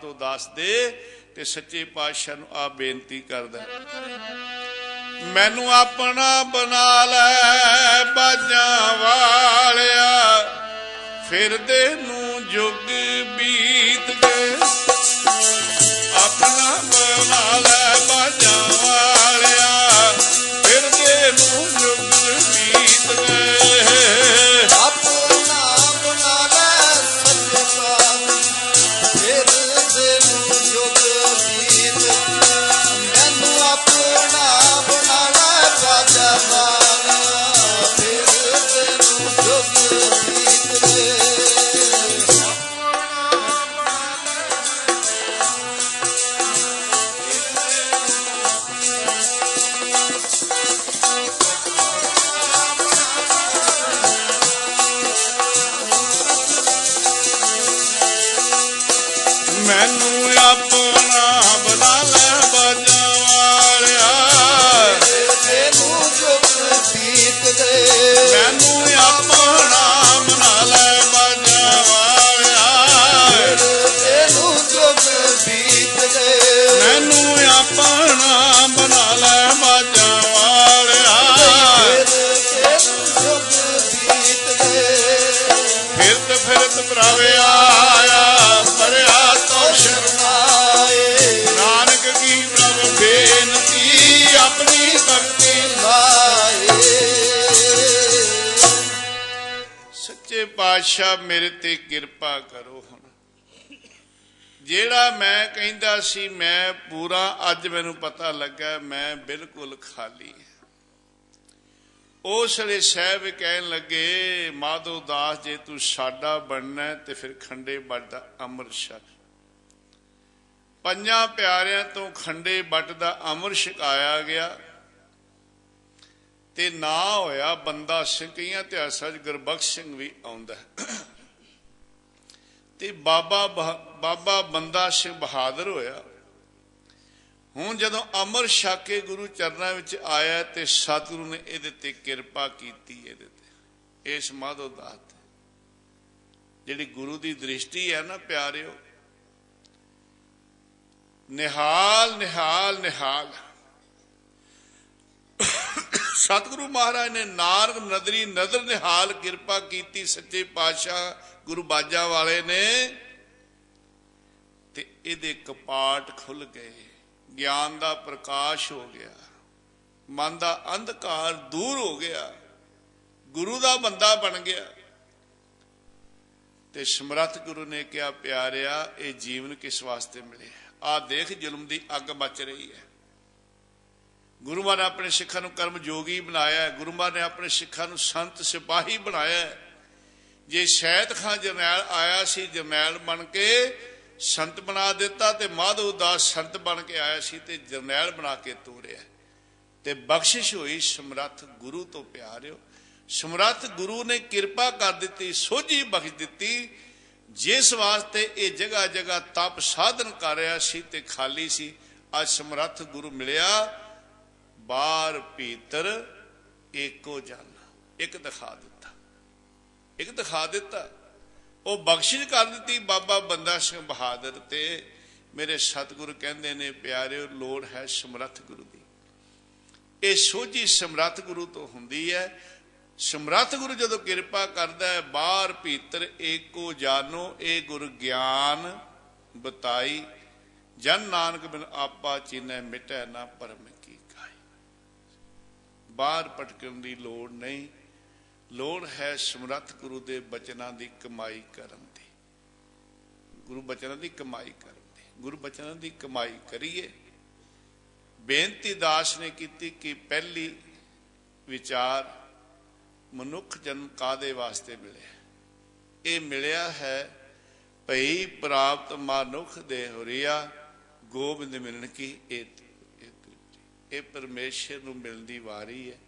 ਤੋਂ ਦੱਸ ਦੇ ਤੇ ਸੱਚੇ ਪਾਤਸ਼ਾਹ ਨੂੰ ਆ ਬੇਨਤੀ ਕਰਦਾ ਮੈਨੂੰ ਆਪਣਾ ਬਣਾ ਲੈ ਬਾਜਾਂ ਵਾਲਿਆ ਫਿਰਦੇ ਨੂੰ ਜੁਗ ਫਿਰਤ ਆਇਆ, ਪਰਿਆ ਤੋ ਸ਼ਰਮਾਏ। ਨਾਨਕ ਕੀ ਪ੍ਰਭ ਬੇਨਤੀ, ਆਪਣੀ ਭਗਤੀ ਲਾਏ। ਸੱਚੇ ਪਾਤਸ਼ਾਹ, ਮੇਰੇ ਤੇ ਕਿਰਪਾ ਕਰੋ ਹੁਣ। ਜਿਹੜਾ ਮੈਂ ਕਹਿੰਦਾ ਸੀ, ਮੈਂ ਪੂਰਾ, ਅੱਜ ਮੈਨੂੰ ਪਤਾ ਲੱਗਾ, ਮੈਂ ਬਿਲਕੁਲ ਖਾਲੀ ਹਾਂ। ਉਸ ਵੇਲੇ ਸਾਹਿਬ ਕਹਿਣ ਲੱਗੇ, ਮਾਧੋ ਦਾਸ, ਜੇ ਤੂੰ ਸਾਡਾ ਬਣਨਾ ਤੇ ਫਿਰ ਖੰਡੇ ਬੱਟ ਦਾ ਅੰਮ੍ਰਿਤ ਛਕ ਪੰਜਾਂ ਪਿਆਰਿਆਂ ਤੋਂ ਖੰਡੇ ਬੱਟ ਦਾ ਅੰਮ੍ਰਿਤ ਛਕਾਇਆ ਗਿਆ। ਤੇ ਨਾ ਹੋਇਆ ਬੰਦਾ ਸਿੰਘ ਕਈਆਂ ਇਤਿਹਾਸਾਂ 'ਚ ਗੁਰਬਖਸ਼ ਸਿੰਘ ਵੀ ਆਉਂਦਾ ਤੇ ਬਾਬਾ ਬਹ- ਬਾਬਾ ਬੰਦਾ ਸਿੰਘ ਬਹਾਦਰ ਹੋਇਆ। ਹੁਣ ਜਦੋਂ ਅਮਰ ਛਾਕੇ ਗੁਰੂ ਚਰਨਾਂ ਵਿੱਚ ਆਇਆ ਤੇ ਸਤਿਗੁਰੂ ਨੇ ਇਹਦੇ ਤੇ ਕਿਰਪਾ ਕੀਤੀ ਇਹਦੇ ਤੇ। ਇਸ ਮਾਧੋ ਦਾਸ ਜਿਹੜੀ ਗੁਰੂ ਦੀ ਦ੍ਰਿਸ਼ਟੀ ਹੈ ਨਾ ਪਿਆਰਿਓ, ਨਿਹਾਲ ਨਿਹਾਲ ਨਿਹਾਲ। ਸਤਿਗੁਰੂ ਮਹਾਰਾਜ ਨੇ ਨਾਰਗ ਨਦਰੀ ਨਦਰ ਨਿਹਾਲ ਕਿਰਪਾ ਕੀਤੀ, ਸੱਚੇ ਪਾਤਸ਼ਾਹ ਗੁਰੂ ਬਾਜਾ ਵਾਲੇ ਨੇ ਤੇ ਇਹਦੇ ਕਪਾਟ ਖੁੱਲ ਗਏ। ਗਿਆਨ ਦਾ ਪ੍ਰਕਾਸ਼ ਹੋ ਗਿਆ। ਮਨ ਦਾ ਅੰਧਕਾਰ ਦੂਰ ਹੋ ਗਿਆ। ਗੁਰੂ ਦਾ ਬੰਦਾ ਬਣ ਗਿਆ। ਤੇ ਸਮਰੱਥ ਗੁਰੂ ਨੇ ਕਿਹਾ, ਪਿਆਰਿਆ, ਇਹ ਜੀਵਨ ਕਿਸ ਵਾਸਤੇ ਮਿਲਿਆ? ਆ ਦੇਖ, ਜ਼ੁਲਮ ਦੀ ਅੱਗ ਬਚ ਰਹੀ ਹੈ। ਗੁਰੂ ਮਹਾਰਾਜ ਆਪਣੇ ਸਿੱਖਾਂ ਨੂੰ ਕਰਮ ਜੋਗੀ ਬਣਾਇਆ ਹੈ। ਗੁਰੂ ਮਹਾਰਾਜ ਨੇ ਆਪਣੇ ਸਿੱਖਾਂ ਨੂੰ ਸੰਤ ਸਿਪਾਹੀ ਬਣਾਇਆ ਹੈ। ਜੇ ਸ਼ੈਦ ਖਾਨ ਜਰਨੈਲ ਆਇਆ ਸੀ, ਜਰਨੈਲ ਬਣ ਕੇ ਸੰਤ ਬਣਾ ਦਿੱਤਾ ਤੇ ਮਾਧਵ ਦਾਸ ਸੰਤ ਬਣ ਕੇ ਆਇਆ ਸੀ ਤੇ ਜਰਨੈਲ ਬਣਾ ਕੇ ਤੋਰਿਆ। ਤੇ ਬਖਸ਼ਿਸ਼ ਹੋਈ ਸਮਰੱਥ ਗੁਰੂ ਤੋਂ ਪਿਆਰਿਓ। ਸਮਰੱਥ ਗੁਰੂ ਨੇ ਕਿਰਪਾ ਕਰ ਦਿੱਤੀ, ਸੋਝੀ ਬਖਸ਼ ਦਿੱਤੀ। ਜਿਸ ਵਾਸਤੇ ਇਹ ਜਗ੍ਹਾ ਜਗ੍ਹਾ ਤਪ ਸਾਧਨ ਕਰ ਰਿਹਾ ਸੀ ਤੇ ਖਾਲੀ ਸੀ, ਅੱਜ ਸਮਰੱਥ ਗੁਰੂ ਮਿਲਿਆ। ਬਾਹਰ ਭੀਤਰ ਏਕੋ ਜਨ, ਇੱਕ ਦਿਖਾ ਦਿੱਤਾ। ਇੱਕ ਦਿਖਾ ਦਿੱਤਾ। ਉਹ ਬਖਸ਼ਿਸ਼ ਕਰ ਦਿੱਤੀ, ਬਾਬਾ ਬੰਦਾ ਸਿੰਘ ਬਹਾਦਰ ਤੇ ਮੇਰੇ ਸਤਿਗੁਰ ਕਹਿੰਦੇ ਨੇ, ਪਿਆਰਿਓ, ਲੋੜ ਹੈ ਸਮਰੱਥ ਗੁਰੂ ਦੀ। ਇਹ ਸੋਝੀ ਸਮਰੱਥ ਗੁਰੂ ਤੋਂ ਹੁੰਦੀ ਹੈ। ਸਮਰੱਥ ਗੁਰੂ ਜਦੋਂ ਕਿਰਪਾ ਕਰਦਾ ਹੈ, ਬਾਹਰ ਭੀਤਰ ਏਕੋ ਜਾਨੋ, ਇਹ ਗੁਰ ਗਿਆਨ ਬਤਾਈ, ਜਨ ਨਾਨਕ ਬਿਨ ਆਪਾ ਚੀਨੈ ਮਿਟੈ ਨਾ ਪਰਮ ਕੀ ਕਾਈ। ਬਾਹਰ ਭਟਕਣ ਦੀ ਲੋੜ ਨਹੀਂ ਲੋੜ ਹੈ ਸਮਰੱਥ ਗੁਰੂ ਦੇ ਬਚਨਾਂ ਦੀ ਕਮਾਈ ਕਰਨ ਦੀ। ਗੁਰੂ ਬਚਨਾਂ ਦੀ ਕਮਾਈ ਕਰਨ ਦੀ। ਗੁਰੂ ਬਚਨਾਂ ਦੀ ਕਮਾਈ ਕਰੀਏ। ਬੇਨਤੀ ਦਾਸ ਨੇ ਕੀਤੀ ਕਿ ਪਹਿਲੀ ਵਿਚਾਰ ਮਨੁੱਖ ਜਨਮ ਕਾਦੇ ਵਾਸਤੇ ਮਿਲਿਆ ਇਹ ਮਿਲਿਆ ਹੈ ਭਈ ਪ੍ਰਾਪਤ ਮਨੁੱਖ ਦੇ ਹੋਰੀਆ ਗੋਬਿੰਦ ਮਿਲਣ ਕੀ ਇਹ ਇਹ ਪਰਮੇਸ਼ਰ ਨੂੰ ਮਿਲਣ ਦੀ ਵਾਰੀ ਹੈ।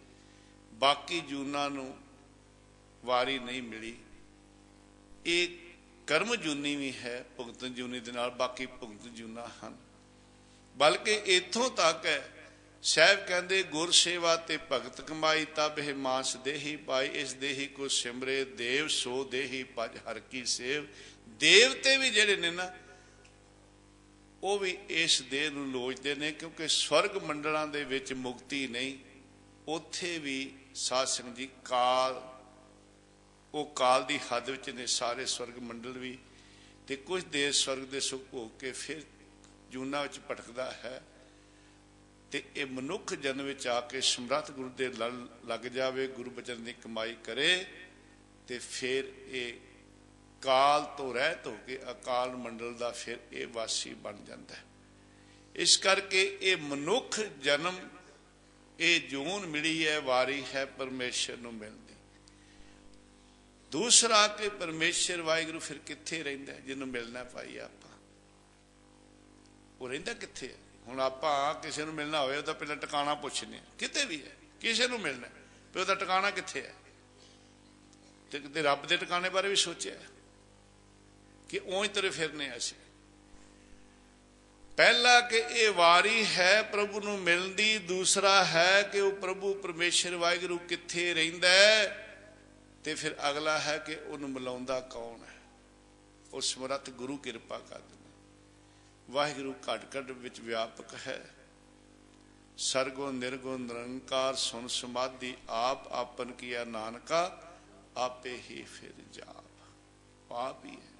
ਬਾਕੀ ਜੂਨਾਂ ਨੂੰ ਵਾਰੀ ਨਹੀਂ ਮਿਲੀ। ਇਹ ਕਰਮ ਜੂਨੀ ਵੀ ਹੈ ਭੁਗਤਨ ਜੂਨੀ ਦੇ ਨਾਲ ਬਾਕੀ ਭੁਗਤਨ ਜੂਨਾ ਹਨ। ਬਲਕਿ ਇਥੋਂ ਤੱਕ ਹੈ, ਸਾਹਿਬ ਕਹਿੰਦੇ, ਗੁਰ ਸੇਵਾ ਤੇ ਭਗਤ ਕਮਾਈ, ਤਬ ਇਹ ਮਾਸ ਦੇਹੀ ਪਾਈ, ਇਸ ਦੇਹੀ ਕੋ ਸਿਮਰੇ ਦੇਵ, ਸੋ ਦੇਹੀ ਭਜ, ਹਰ ਕੀ ਸੇਵ। ਦੇਵਤੇ ਵੀ ਜਿਹੜੇ ਨੇ ਨਾ, ਉਹ ਵੀ ਇਸ ਦੇਹ ਨੂੰ ਲੋਚਦੇ ਨੇ, ਕਿਉਂਕਿ ਸਵਰਗ ਮੰਡਲਾਂ ਦੇ ਵਿੱਚ ਮੁਕਤੀ ਨਹੀਂ, ਉੱਥੇ ਵੀ ਸਾਧ ਸੰਗਤ ਜੀ ਕਾਲ ਉਹ ਕਾਲ ਦੀ ਹੱਦ ਵਿੱਚ ਨੇ ਸਾਰੇ ਸਵਰਗ ਮੰਡਲ ਵੀ ਤੇ ਕੁਝ ਦੇਰ ਸਵਰਗ ਦੇ ਸੁਖ ਭੋਗ ਕੇ ਫਿਰ ਜੂਨਾ ਵਿੱਚ ਭਟਕਦਾ ਹੈ ਤੇ ਇਹ ਮਨੁੱਖ ਜਨਮ ਵਿੱਚ ਆ ਕੇ ਸਮਰੱਥ ਗੁਰੂ ਦੇ ਲੜ ਲੱਗ ਜਾਵੇ, ਗੁਰੂ ਬਚਨ ਦੀ ਕਮਾਈ ਕਰੇ ਤੇ ਫਿਰ ਇਹ ਕਾਲ ਤੋਂ ਰਹਿਤ ਹੋ ਕੇ ਅਕਾਲ ਮੰਡਲ ਦਾ ਫਿਰ ਇਹ ਵਾਸੀ ਬਣ ਜਾਂਦਾ ਹੈ। ਇਸ ਕਰਕੇ ਇਹ ਮਨੁੱਖ ਜਨਮ, ਇਹ ਜੂਨ ਮਿਲੀ ਹੈ, ਵਾਰੀ ਹੈ, ਪਰਮੇਸ਼ਰ ਨੂੰ ਮਿਲਦੀ ਦੂਸਰਾ ਕਿ ਪਰਮੇਸ਼ਰ ਵਾਹਿਗੁਰੂ ਫਿਰ ਕਿੱਥੇ ਰਹਿੰਦਾ? ਜਿਹਨੂੰ ਮਿਲਣਾ ਪਾਈ ਆਪਾਂ। ਉਹ ਰਹਿੰਦਾ ਕਿੱਥੇ? ਹੈ ਹੁਣ ਆਪਾਂ ਕਿਸੇ ਨੂੰ ਮਿਲਣਾ ਹੋਵੇ ਉਹਦਾ ਪਹਿਲਾਂ ਟਿਕਾਣਾ ਪੁੱਛਨੇ ਕਿਤੇ ਵੀ ਹੈ। ਕਿਸੇ ਨੂੰ ਮਿਲਣਾ ਹੈ, ਉਹਦਾ ਟਿਕਾਣਾ ਕਿੱਥੇ ਹੈ? ਤੇ ਕਿਤੇ ਰੱਬ ਦੇ ਟਿਕਾਣੇ ਬਾਰੇ ਵੀ ਸੋਚਿਆ ਕਿ ਉਹੀ ਤਰੇ ਫਿਰਨੇ ਅਸੀਂ। ਪਹਿਲਾ ਕਿ ਇਹ ਵਾਰੀ ਹੈ ਪ੍ਰਭੂ ਨੂੰ ਮਿਲਣ ਦੀ ਦੂਸਰਾ ਹੈ ਕਿ ਉਹ ਪ੍ਰਭੂ ਪਰਮੇਸ਼ਰ ਵਾਹਿਗੁਰੂ ਕਿੱਥੇ ਰਹਿੰਦਾ ਹੈ? ਤੇ ਫਿਰ ਅਗਲਾ ਹੈ ਕਿ ਉਹਨੂੰ ਮਿਲਾਉਂਦਾ ਕੌਣ ਹੈ? ਉਹ ਸਮਰੱਥ ਗੁਰੂ ਕਿਰਪਾ ਕਰ ਦਿੰਦਾ। ਵਾਹਿਗੁਰੂ ਘਟ ਘਟ ਵਿੱਚ ਵਿਆਪਕ ਹੈ। ਸਰਗੋ ਨਿਰਗੁਣ ਨਿਰੰਕਾਰ ਸੁਣ ਸਮਾਧੀ ਆਪ ਆਪਨ ਕੀਆ ਨਾਨਕਾ, ਆਪੇ ਹੀ ਫਿਰ ਜਾਪ। ਆਪ ਹੀ ਹੈ।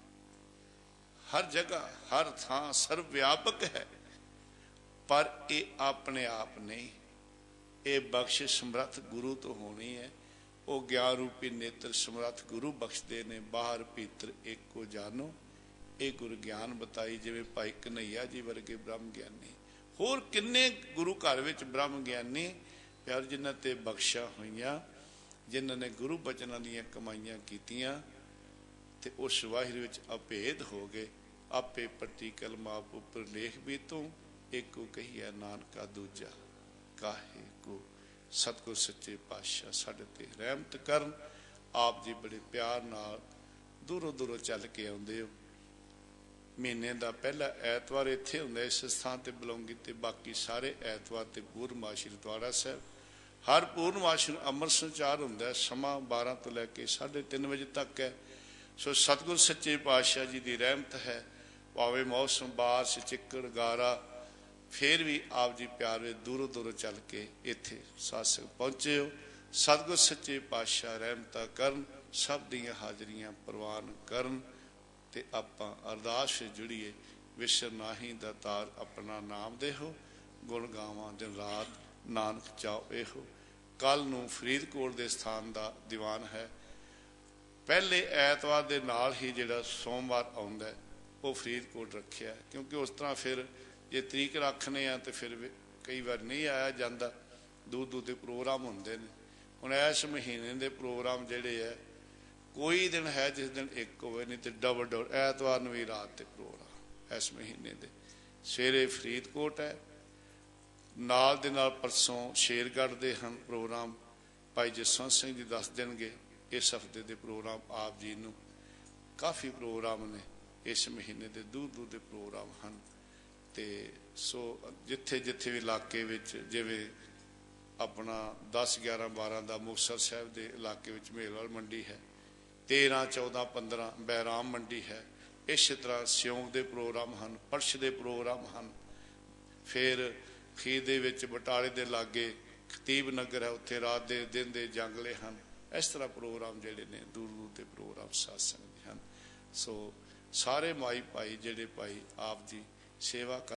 ਹਰ ਜਗ੍ਹਾ, ਹਰ ਥਾਂ ਸਰਵ ਵਿਆਪਕ ਹੈ। ਪਰ ਇਹ ਆਪਣੇ ਆਪ ਨਹੀਂ। ਇਹ ਬਖਸ਼ਿਸ਼ ਸਮਰੱਥ ਗੁਰੂ ਤੋਂ ਹੋਣੀ ਹੈ। ਉਹ ਗਿਆਨ ਰੂਪੀ ਨੇਤਰ ਸਮਰੱਥ ਗੁਰੂ ਬਖਸ਼ਦੇ ਨੇ, ਬਾਹਰ ਭੀਤਰ ਏਕੋ ਜਾਨੋ। ਇਹ ਗੁਰ ਗਿਆਨ ਬਤਾਈ, ਜਿਵੇਂ ਭਾਈ ਕਨਈਆ ਜੀ ਵਰਗੇ ਬ੍ਰਹਮ ਗਿਆਨੀ। ਹੋਰ ਕਿੰਨੇ ਗੁਰੂ ਘਰ ਵਿੱਚ ਬ੍ਰਹਮ ਗਿਆਨੀ? ਪਿਆਰ ਜਿਨ੍ਹਾਂ ਤੇ ਬਖਸ਼ਾ ਹੋਈਆਂ, ਜਿਨ੍ਹਾਂ ਨੇ ਗੁਰੂ ਬਚਨਾਂ ਦੀਆਂ ਕਮਾਈਆਂ ਕੀਤੀਆਂ, ਤੇ ਉਸ ਵਾਹਿਰ ਵਿੱਚ ਅਭੇਦ ਹੋ ਗਏ। ਆਪੇ ਪੱਟੀ ਕਲਮਾ ਉੱਪਰ ਲੇਖ ਵੀ ਤੂੰ ਇੱਕੋ ਕਹੀਐ ਨਾਨਕਾ ਦੂਜਾ, ਕਾਹੇ ਕੋ ਸਤਿਗੁਰ ਸੱਚੇ ਪਾਤਸ਼ਾਹ ਸਾਡੇ ਤੇ ਰਹਿਮਤ ਕਰਨ। ਆਪ ਜੀ ਬੜੇ ਪਿਆਰ ਨਾਲ ਦੂਰੋਂ ਦੂਰੋਂ ਚੱਲ ਕੇ ਆਉਂਦੇ ਹੋ। ਮਹੀਨੇ ਦਾ ਪਹਿਲਾ ਐਤਵਾਰ ਇੱਥੇ ਹੁੰਦਾ, ਇਸ ਸਥਾਨ ਤੇ ਬਲੌਂਗੀ ਤੇ ਬਾਕੀ ਸਾਰੇ ਐਤਵਾਰ ਤੇ ਪੂਰਨਮਾਸ਼ੀ ਦੁਆਰਾ ਸਾਹਿਬ। ਹਰ ਪੂਰਨਮਾਸ਼ੀ ਨੂੰ ਅੰਮ੍ਰਿਤ ਸੰਚਾਰ ਹੁੰਦਾ ਸਮਾਂ 12 ਤੋਂ ਲੈ ਕੇ 3:30 ਵਜੇ ਤੱਕ ਹੈ। ਸੋ ਸਤਿਗੁਰ ਸੱਚੇ ਪਾਤਸ਼ਾਹ ਜੀ ਦੀ ਰਹਿਮਤ ਹੈ। ਭਾਵੇਂ ਮੌਸਮ ਬਾਰਿਸ਼, ਚਿੱਕੜ, ਗਾਰਾ ਫਿਰ ਵੀ ਆਪ ਜੀ ਪਿਆਰ ਵਿੱਚ ਦੂਰੋਂ ਦੂਰੋਂ ਚੱਲ ਕੇ ਇੱਥੇ ਸਾਸਕ ਪਹੁੰਚੇ ਹੋ। ਸਤਿਗੁਰ ਸੱਚੇ ਪਾਤਸ਼ਾਹ ਰਹਿਮਤਾਂ ਕਰਨ ਸਭ ਦੀਆਂ ਹਾਜ਼ਰੀਆਂ ਪ੍ਰਵਾਨ ਕਰਨ ਤੇ ਆਪਾਂ ਅਰਦਾਸ ਜੁੜੀਏ। ਵਿਸ਼ਰ ਨਾਹੀ ਦਾ ਤਾਰ ਆਪਣਾ ਨਾਮ ਦੇਹੋ ਗੁਣ ਗਾਵਾਂ ਦਿਨ ਰਾਤ ਨਾਨਕ ਚਾਓ ਇਹੋ ਕੱਲ ਨੂੰ ਫਰੀਦਕੋਟ ਦੇ ਸਥਾਨ ਦਾ ਦੀਵਾਨ ਹੈ। ਪਹਿਲੇ ਐਤਵਾਰ ਦੇ ਨਾਲ ਹੀ ਜਿਹੜਾ ਸੋਮਵਾਰ ਆਉਂਦਾ ਹੈ, ਉਹ ਫਰੀਦਕੋਟ ਰੱਖਿਆ ਕਿਉਂਕਿ ਉਸ ਤਰ੍ਹਾਂ ਫਿਰ ਜੇ ਤਰੀਕ ਰੱਖਨੇ ਆ ਤੇ ਫਿਰ ਵੀ ਕਈ ਵਾਰ ਨਹੀਂ ਆਇਆ ਜਾਂਦਾ। ਦੂਰ ਦੂਰ ਦੇ ਪ੍ਰੋਗਰਾਮ ਹੁੰਦੇ ਨੇ। ਹੁਣ ਇਸ ਮਹੀਨੇ ਦੇ ਪ੍ਰੋਗਰਾਮ ਜਿਹੜੇ ਆ, ਕੋਈ ਦਿਨ ਹੈ ਜਿਸ ਦਿਨ ਇੱਕ ਹੋਵੇ, ਨਹੀਂ ਤੇ ਡਬਲ ਡਬਲ ਐਤਵਾਰ ਨੂੰ ਵੀ ਰਾਤ ਤੇ ਪ੍ਰੋਗਰਾਮ ਇਸ ਮਹੀਨੇ ਦੇ। ਸਵੇਰੇ ਫਰੀਦਕੋਟ ਹੈ। ਨਾਲ ਦੇ ਨਾਲ ਪਰਸੋਂ ਸ਼ੇਰਗੜ੍ਹ ਦੇ ਹਨ ਪ੍ਰੋਗਰਾਮ। ਭਾਈ ਜਸਵੰਤ ਸਿੰਘ ਜੀ ਦੱਸ ਦੇਣਗੇ, ਇਸ ਹਫ਼ਤੇ ਦੇ ਪ੍ਰੋਗਰਾਮ ਆਪ ਜੀ ਨੂੰ। ਕਾਫੀ ਪ੍ਰੋਗਰਾਮ ਨੇ, ਇਸ ਮਹੀਨੇ ਦੇ ਦੂਰ ਦੂਰ ਦੇ ਪ੍ਰੋਗਰਾਮ ਹਨ। ਤੇ ਸੋ ਜਿੱਥੇ ਜਿੱਥੇ ਵੀ ਇਲਾਕੇ ਵਿੱਚ ਜਿਵੇਂ ਆਪਣਾ 10 11 12 ਦਾ ਮੁਕਤਸਰ ਸਾਹਿਬ ਦੇ ਇਲਾਕੇ ਵਿੱਚ ਮੇਲਵਾਲ ਮੰਡੀ ਹੈ 13 14 15 ਬੈਰਾਮ ਮੰਡੀ ਹੈ, ਇਸ ਤਰ੍ਹਾਂ ਸਿਉਂਕ ਦੇ ਪ੍ਰੋਗਰਾਮ ਹਨ, ਪਰਸ਼ ਦੇ ਪ੍ਰੋਗਰਾਮ ਹਨ, ਫਿਰ ਖੀਰ ਦੇ ਵਿੱਚ ਬਟਾਲੇ ਦੇ ਲਾਗੇ ਖਤੀਬ ਨਗਰ ਹੈ, ਉੱਥੇ ਰਾਤ ਦੇ ਦਿਨ ਦੇ ਜੰਗਲੇ ਹਨ, ਇਸ ਤਰ੍ਹਾਂ ਪ੍ਰੋਗਰਾਮ ਜਿਹੜੇ ਨੇ ਦੂਰ ਦੂਰ ਦੇ ਪ੍ਰੋਗਰਾਮ ਸਾਸੰਗ ਦੇ ਹਨ। ਸੋ ਸਾਰੇ ਮਾਈ ਭਾਈ ਜਿਹੜੇ ਭਾਈ ਆਪ ਜੀ ਸੇਵਾ ਕਰ